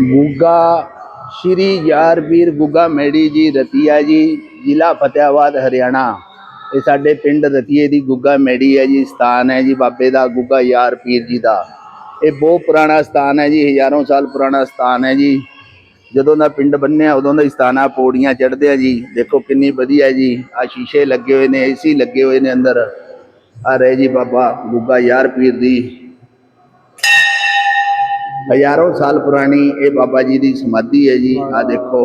ਗੁੱਗਾ, ਸ਼੍ਰੀ ਯਾਰਵੀਰ ਗੁੱਗਾ ਮੈੜੀ ਜੀ, ਰਤੀਆ ਜੀ, ਜ਼ਿਲ੍ਹਾ ਫਤਿਆਬਾਦ ਹਰਿਆਣਾ। ਇਹ ਸਾਡੇ ਪਿੰਡ ਰਤੀਏ ਦੀ ਗੁੱਗਾ ਮੈੜੀ ਹੈ ਜੀ, ਸਥਾਨ ਹੈ ਜੀ ਬਾਬੇ ਦਾ, ਗੁੱਗਾ ਯਾਰ ਪੀਰ ਜੀ ਦਾ। ਇਹ ਬਹੁਤ ਪੁਰਾਣਾ ਸਥਾਨ ਹੈ ਜੀ, ਹਜ਼ਾਰਾਂ ਸਾਲ ਪੁਰਾਣਾ ਸਥਾਨ ਹੈ ਜੀ। ਜਦੋਂ ਦਾ ਪਿੰਡ ਬੰਨਿਆ, ਉਦੋਂ ਦਾ ਹੀ ਪੌੜੀਆਂ ਚੜ੍ਹਦੇ ਆ ਜੀ। ਦੇਖੋ ਕਿੰਨੀ ਵਧੀਆ ਜੀ, ਆ ਸ਼ੀਸ਼ੇ ਲੱਗੇ ਹੋਏ ਨੇ, ਏਸੀ ਲੱਗੇ ਹੋਏ ਨੇ ਅੰਦਰ। ਆ ਰਹੇ ਜੀ ਬਾਬਾ ਗੁੱਗਾ ਯਾਰ ਪੀਰ ਦੀ। ਹਜ਼ਾਰਾਂ ਸਾਲ ਪੁਰਾਣੀ ਇਹ ਬਾਬਾ ਜੀ ਦੀ ਸਮਾਧੀ ਹੈ ਜੀ ਆ ਦੇਖੋ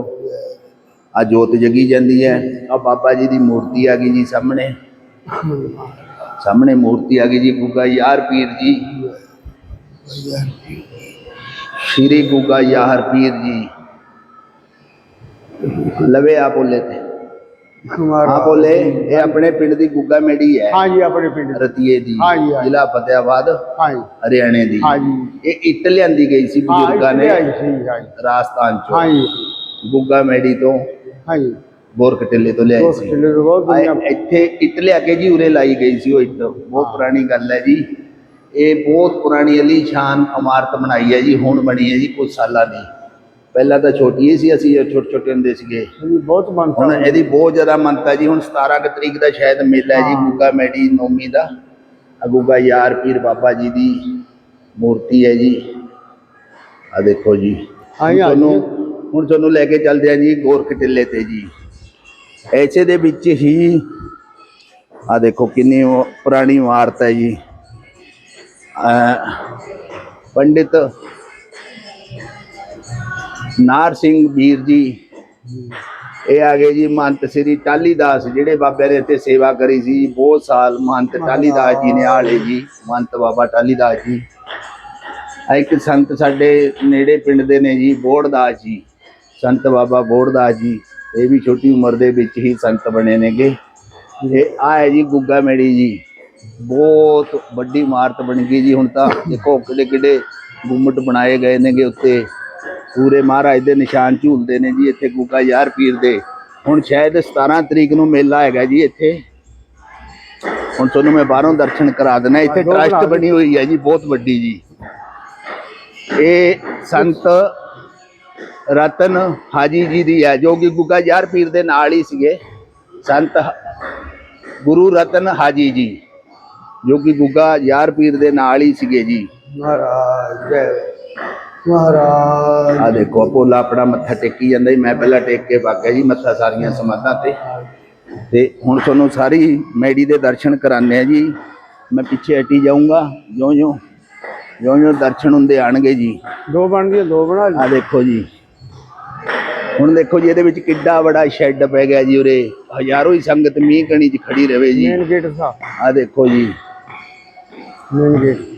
ਆ ਜੋਤ ਜਗੀ ਜਾਂਦੀ ਹੈ ਆ ਬਾਬਾ ਜੀ ਦੀ ਮੂਰਤੀ ਆ ਗਈ ਜੀ ਸਾਹਮਣੇ ਸਾਹਮਣੇ ਮੂਰਤੀ ਆ ਗਈ ਜੀ ਗੁੱਗਾ ਯਾਰ ਪੀਰ ਜੀ ਸ਼੍ਰੀ ਗੁੱਗਾ ਯਾਰ ਪੀਰ ਜੀ ਲਵੇ ਆ ਬੋਲੇ ਤੇ ਕੁਮਾਰ ਬੋਲੇ ਇਹ ਆਪਣੇ ਪਿੰਡ ਦੀ ਗੁੱਗਾ ਮੇੜੀ ਹੈ। ਹਾਂਜੀ ਆਪਣੇ ਪਿੰਡ ਰਤੀਏ ਦੀ ਜ਼ਿਲ੍ਹਾ ਫਤਿਆਬਾਦ ਹਰਿਆਣੇ ਦੀ। ਹਾਂਜੀ। ਇਹ ਇੱਟ ਲਿਆਂਦੀ ਗਈ ਸੀ ਬਜ਼ੁਰਗਾਂ ਨੇ ਰਾਜਸਥਾਨ ਚੋਂ। ਹਾਂਜੀ। ਗੁੱਗਾ ਮੇੜੀ ਤੋਂ ਹਾਂਜੀ। ਬੋਰਕਟੇਲੇ ਤੋਂ ਲਿਆਈ ਸੀ। ਇੱਥੇ ਇੱਟ ਲਿਆ ਕੇ ਜੀ ਉਰੇ ਲਾਈ ਗਈ ਸੀ ਉਹ ਇੱਟ। ਬਹੁਤ ਪੁਰਾਣੀ ਗੱਲ ਹੈ ਜੀ। ਇਹ ਬਹੁਤ ਪੁਰਾਣੀ ਅਲੀ ਸ਼ਾਨ ਇਮਾਰਤ ਬਣਾਈ ਹੈ ਜੀ ਹੁਣ ਬਣੀ ਹੈ ਜੀ ਕੁਝ ਸਾਲਾਂ ਦੀ। ਪਹਿਲਾਂ ਤਾਂ ਛੋਟੀ ਹੀ ਸੀ ਅਸੀਂ ਛੋਟੇ ਛੋਟੇ ਹੁੰਦੇ ਸੀਗੇ। ਬਹੁਤ ਮੰਨਤਾ ਹੁਣ ਇਹਦੀ ਬਹੁਤ ਜ਼ਿਆਦਾ ਮੰਨਤਾ ਜੀ ਹੁਣ 17 ਕੁ ਤਰੀਕ ਦਾ ਸ਼ਾਇਦ ਮੇਲਾ ਹੈ ਜੀ ਗੁਗਾ ਮੈਡੀ ਨੌਮੀ ਦਾ। ਆ ਯਾਰ ਪੀਰ ਬਾਬਾ ਜੀ ਦੀ ਮੂਰਤੀ ਹੈ ਜੀ। ਆ ਦੇਖੋ ਜੀ। ਤੁਹਾਨੂੰ ਹੁਣ ਤੁਹਾਨੂੰ ਲੈ ਕੇ ਚੱਲਦੇ ਆ ਜੀ ਗੋਰਖ ਟਿੱਲੇ ਤੇ ਜੀ। ਐਸੇ ਦੇ ਵਿੱਚ ਹੀ ਆ ਦੇਖੋ ਕਿੰਨੀ ਪੁਰਾਣੀ ਇਮਾਰਤ ਹੈ ਜੀ। ਪੰਡਿਤ ਨਾਰ ਸਿੰਘ ਵੀਰ ਜੀ। ਇਹ ਆ ਗਏ ਜੀ ਮੰਤ ਸ੍ਰੀ ਟਾਲੀ ਦਾਸ ਜਿਹੜੇ ਬਾਬੇ ਨੇ ਇੱਥੇ ਸੇਵਾ ਕਰੀ ਸੀ। ਬਹੁਤ ਸਾਲ ਮਹੰਤ ਟਾਲੀਦਾਸ ਜੀ ਨੇ ਆਲੇ ਜੀ। ਮੰਤ ਬਾਬਾ ਟਾਲੀਦਾਸ ਜੀ। ਇੱਕ ਸੰਤ ਸਾਡੇ ਨੇੜੇ ਪਿੰਡ ਦੇ ਨੇ ਜੀ, ਬੋੜਦਾਸ ਜੀ। ਸੰਤ ਬਾਬਾ ਬੋੜਦਾਸ ਜੀ। ਇਹ ਵੀ ਛੋਟੀ ਉਮਰ ਦੇ ਵਿੱਚ ਹੀ ਸੰਤ ਬਣੇ ਨੇਗੇ। ਇਹ ਆ ਹੈ ਜੀ ਗੁੱਗਾ ਮੇੜੀ ਜੀ। ਬਹੁਤ ਵੱਡੀ ਇਮਾਰਤ ਬਣ ਗਈ ਜੀ। ਹੁਣ ਤਾਂ ਦੇਖੋ ਕਿੱਡੇ ਕਿੱਡੇ ਗੁੰਮਟ ਬਣਾਏ ਗਏ ਨੇਗੇ ਉੱਤੇ। ਪੂਰੇ ਮਹਾਰਾਜ ਦੇ ਨਿਸ਼ਾਨ ਝੂਲਦੇ ਨੇ ਜੀ ਇੱਥੇ ਗੁੱਗਾ ਯਾਰ ਪੀਰ ਦੇ। ਹੁਣ ਸ਼ਾਇਦ 17 ਤਰੀਕ ਨੂੰ ਮੇਲਾ ਹੈਗਾ ਜੀ ਇੱਥੇ। ਹੁਣ ਤੁਹਾਨੂੰ ਮੈਂ ਬਾਹਰੋਂ ਦਰਸ਼ਨ ਕਰਾ ਦਿੰਦਾ ਇੱਥੇ ਟਰਸਟ ਬਣੀ ਹੋਈ ਹੈ ਜੀ ਬਹੁਤ ਵੱਡੀ ਜੀ। ਇਹ ਸੰਤ ਰਤਨ ਹਾਜੀ ਜੀ ਦੀ ਹੈ ਜੋ ਕਿ ਗੁੱਗਾ ਯਾਰ ਪੀਰ ਦੇ ਨਾਲ ਹੀ ਸੀਗੇ। ਸੰਤ ਗੁਰੂ ਰਤਨ ਹਾਜੀ ਜੀ ਜੋ ਕਿ ਗੁੱਗਾ ਯਾਰ ਪੀਰ ਦੇ ਨਾਲ ਹੀ ਸੀਗੇ ਜੀ। ਮਹਾਰਾਜ ਮਹਾਰਾਜ। ਆ ਦੇਖੋ ਭੋਲਾ ਆਪਣਾ ਮੱਥਾ ਟੇਕੀ ਜਾਂਦਾ ਮੈਂ ਪਹਿਲਾਂ ਟੇਕ ਕੇ ਵਾਗਿਆ ਜੀ ਮੱਥਾ ਸਾਰੀਆਂ ਸਮਾਧਾਂ ਤੇ। ਤੇ ਹੁਣ ਤੁਹਾਨੂੰ ਸਾਰੀ ਮੈੜੀ ਦੇ ਦਰਸ਼ਨ ਕਰਾਣੇ ਆ ਜੀ। ਮੈਂ ਪਿੱਛੇ ਹਟੀ ਜਾਊਂਗਾ। ਜਿਉਂ ਜਿਉਂ ਜਿਉਂ ਜਿਉਂ ਦਰਸ਼ਨ ਹੁੰਦੇ ਆਣਗੇ ਜੀ। ਦੋ ਬਣ ਗਏ ਦੋ ਬਣਾ ਆ ਦੇਖੋ ਜੀ। ਹੁਣ ਦੇਖੋ ਜੀ ਇਹਦੇ ਵਿੱਚ ਕਿੱਡਾ ਵੱਡਾ ਸ਼ੈੱਡ ਪੈ ਗਿਆ ਜੀ ਉਰੇ। ਹਜ਼ਾਰੋਂ ਹੀ ਸੰਗਤ ਮੀਂਹ ਕਣੀ 'ਚ ਖੜੀ ਰਵੇ ਜੀ। ਮੇਨ ਗੇਟ ਸਾਹਿਬ ਆ ਦੇਖੋ ਜੀ। Main gate.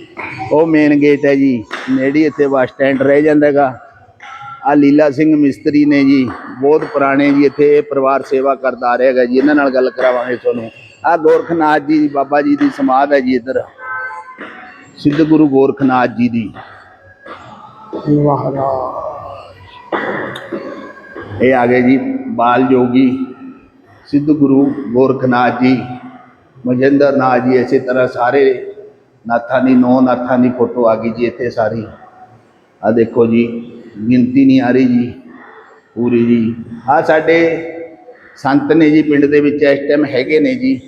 ਉਹ ਮੇਨ ਗੇਟ ਹੈ ਜੀ। ਨੇੜੀ ਇੱਥੇ ਬੱਸ ਸਟੈਂਡ ਰਹਿ ਜਾਂਦਾ ਜਾਂਦਾਗਾ। ਆ ਲੀਲਾ ਸਿੰਘ ਮਿਸਤਰੀ ਨੇ ਜੀ, ਬਹੁਤ ਪੁਰਾਣੇ ਜੀ ਇੱਥੇ ਪਰਿਵਾਰ ਸੇਵਾ ਕਰਦਾ ਆ ਰਿਹਾ ਹੈਗਾ ਜੀ। ਇਹਨਾਂ ਨਾਲ ਗੱਲ ਕਰਾਵਾਂਗੇ ਤੁਹਾਨੂੰ। ਆ ਗੋਰਖਨਾਥ ਜੀ ਬਾਬਾ ਜੀ ਦੀ ਸਮਾਧ ਹੈ ਜੀ ਇੱਧਰ। ਸਿੱਧ ਗੁਰੂ ਗੋਰਖਨਾਥ ਜੀ ਦੀ। ਮਹਾਰਾਜ ਇਹ ਆ ਗਏ ਜੀ ਬਾਲ ਜੋਗੀ। ਸਿੱਧ ਗੁਰੂ ਗੋਰਖਨਾਥ ਜੀ ਮਜਿੰਦਰ ਨਾਥ ਜੀ, ਇਸੇ ਤਰ੍ਹਾਂ ਸਾਰੇ ਨਾਥਾਂ ਦੀ ਨਾਥਾਨੀ ਨਾਥਾਂ ਦੀ ਫੋਟੋ ਆ ਗਈ ਜੀ ਇੱਥੇ ਸਾਰੀ ਆ ਦੇਖੋ ਜੀ ਗਿਣਤੀ ਨਹੀਂ ਆ ਰਹੀ ਜੀ ਪੂਰੀ ਜੀ ਆ ਸਾਡੇ ਸੰਤ ਨੇ ਜੀ ਪਿੰਡ ਦੇ ਵਿੱਚ ਇਸ ਟਾਈਮ ਹੈਗੇ ਨੇ ਜੀ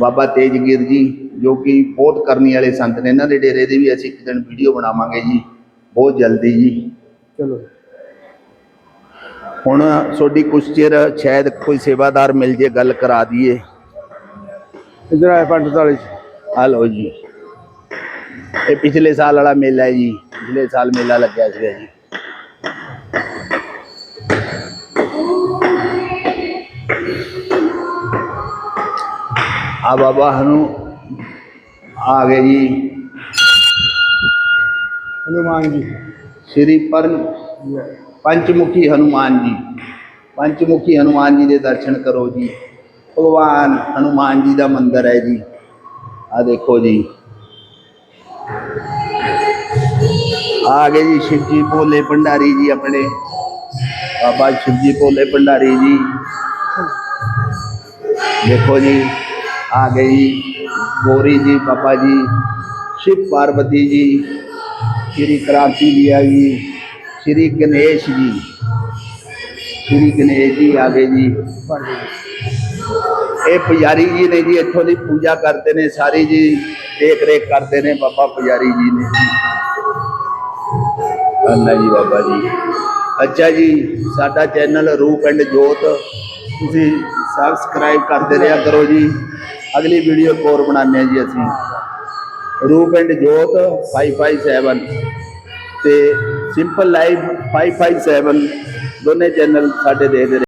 ਬਾਬਾ ਤੇਜਗੀਰ ਜੀ ਜੋ ਕਿ ਬਹੁਤ ਕਰਨੀ ਵਾਲੇ ਸੰਤ ਨੇ ਇਹਨਾਂ ਦੇ ਡੇਰੇ ਦੇ ਵੀ ਅਸੀਂ ਇੱਕ ਦਿਨ ਵੀਡੀਓ ਬਣਾਵਾਂਗੇ ਜੀ ਬਹੁਤ ਜਲਦੀ ਜੀ ਚਲੋ ਹੁਣ ਤੁਹਾਡੀ ਕੁਛ ਚਿਰ ਸ਼ਾਇਦ ਕੋਈ ਸੇਵਾਦਾਰ ਮਿਲ ਜੇ ਗੱਲ ਕਰਾ ਦਈਏ ਇਧਰ ਆਏ ਪੰਡਤ ਵਾਲੇ ਆ ਲਓ ਜੀ ਇਹ ਪਿਛਲੇ ਸਾਲ ਵਾਲਾ ਮੇਲਾ ਹੈ ਜੀ ਪਿਛਲੇ ਸਾਲ ਮੇਲਾ ਲੱਗਿਆ ਸੀਗਾ ਜੀ। ਆ ਬਾਬਾ ਹਨੂ ਆ ਗਏ ਜੀ। ਹਨੂਮਾਨ ਜੀ। ਸ੍ਰੀ ਪਰਮ ਪੰਚਮੁਖੀ ਹਨੂਮਾਨ ਜੀ। ਪੰਚਮੁਖੀ ਹਨੂਮਾਨ ਜੀ ਦੇ ਦਰਸ਼ਨ ਕਰੋ ਜੀ। ਭਗਵਾਨ ਹਨੂਮਾਨ ਜੀ ਦਾ ਮੰਦਿਰ ਹੈ ਜੀ। ਆ ਦੇਖੋ ਜੀ। ਆ ਗਏ ਜੀ ਸ਼ਿਵ ਜੀ ਭੋਲੇ ਭੰਡਾਰੀ ਜੀ ਆਪਣੇ। ਬਾਬਾ ਸ਼ਿਵਜੀ ਭੋਲੇ ਭੰਡਾਰੀ ਜੀ। ਦੇਖੋ ਜੀ, ਆ ਗਏ ਜੀ ਗੋਰੀ ਜੀ, ਬਾਬਾ ਜੀ, ਸ਼ਿਵ ਪਾਰਵਤੀ ਜੀ, ਸ਼੍ਰੀ ਕ੍ਰਾਂਤੀ ਜੀ ਆ ਗਈ ਸ਼੍ਰੀ ਗਣੇਸ਼ ਜੀ। ਸ਼੍ਰੀ ਗਣੇਸ਼ ਜੀ ਆ ਗਏ ਜੀ। ਇਹ ਪੁਜਾਰੀ ਜੀ ਨੇ ਜੀ ਇੱਥੋਂ ਦੀ ਪੂਜਾ ਕਰਦੇ ਨੇ, ਸਾਰੀ ਜੀ ਦੇਖ ਰੇਖ ਕਰਦੇ ਨੇ ਬਾਬਾ ਪੁਜਾਰੀ ਜੀ ਨੇ। ਅੱਲਾ ਜੀ ਬਾਬਾ ਜੀ। ਅੱਛਾ ਜੀ, ਸਾਡਾ ਚੈਨਲ ਰੂਪ ਐਂਡ ਜੋਤ ਤੁਸੀਂ ਸਬਸਕ੍ਰਾਈਬ ਕਰਦੇ ਰਿਹਾ ਕਰੋ ਜੀ। ਅਗਲੀ ਵੀਡੀਓ ਹੋਰ ਬਣਾਉਂਦੇ ਹਾਂ ਜੀ ਅਸੀਂ। ਰੂਪ ਐਂਡ ਜੋਤ 557 ਤੇ ਸਿੰਪਲ ਲਾਈਫ 557 ਦੋਨੇ ਚੈਨਲ ਸਾਡੇ ਦੇਖਦੇ ਰਹੇ।